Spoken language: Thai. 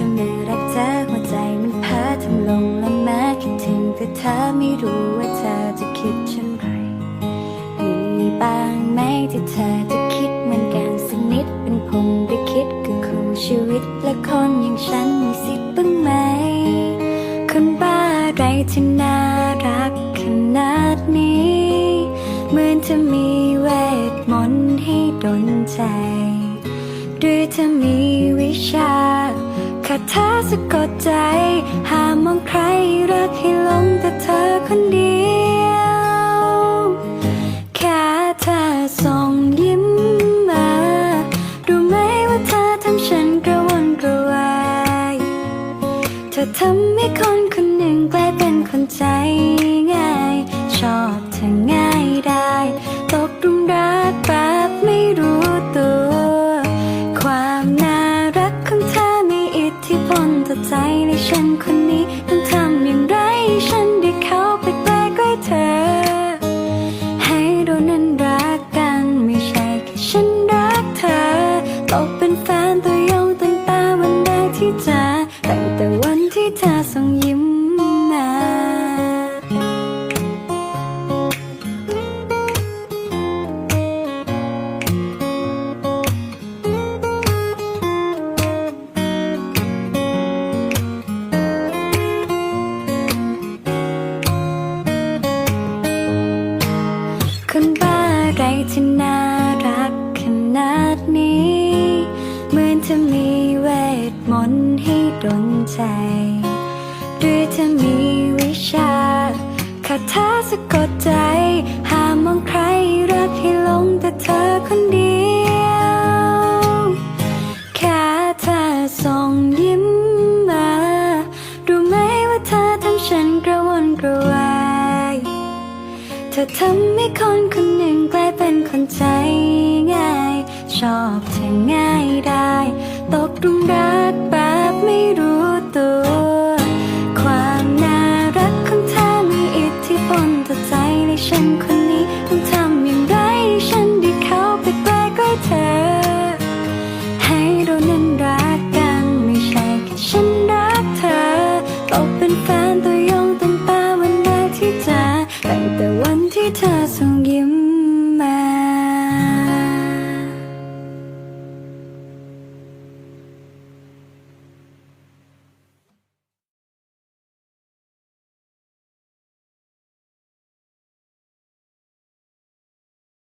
ธอไม่รักเธอหัวใจมันพาทำลงและแม้คิดถึงแต่เธอไม่รู้ว่าเธอจะคิดเช่นไรมีบ้างไหมที่เธอจะคิดเหมือนกันสักนิดเป็นผมได้คิดก็คู่ชีวิตและคนอย่างฉันมีสิทธิ์บ้างไหม คนบ้าไรที่น่ารักขนาดนี้ เหมือนจะมีเวทมนต์ให้ดนใจ หรือจะมีวิชา คาถาสะกดใจ หามองใครรักให้หลงแต่เธอคนเดียว แค่เธอส่งยิ้มมา รู้ไหมว่าเธอทำฉันกระวนกระวาย เธอทำให้คนคนหนึ่งกลายเป็นคนใจง่าย ชอบเธอง่าย ที่เจอตั้งแต่วันที่เธอส่งยิ้มมาคนบ้าไรที่น่ารักขนาดนี้ เหมือนจะมี นต์ให้ดนใจหรือจะมีวิชาคาถาสะกดใจหามมองใครรักให้หลงแต่เธอคนเดียวแค่เธอส่งยิ้มมารู้ไหมว่าเธอทำฉันกระวนกระวายเธอทำให้คนคนหนึ่งกลายเป็นคนใจง่าย ชอบเธอง่าย ตกหลุมรักแบบไม่รู้ตัว ความน่ารักของเธอมีอิทธิพลต่อใจในฉันคนนี้ต้องทำอย่างไรให้ฉันได้เข้าไปใกล้ใกล้เธอ ให้เรานั้นรักกันไม่ใช่แค่ฉันรักเธอตกเป็นแฟนตัวยงตั้งแต่วันแรกที่เจอตั้งแต่วันที่เธอส่งยิ่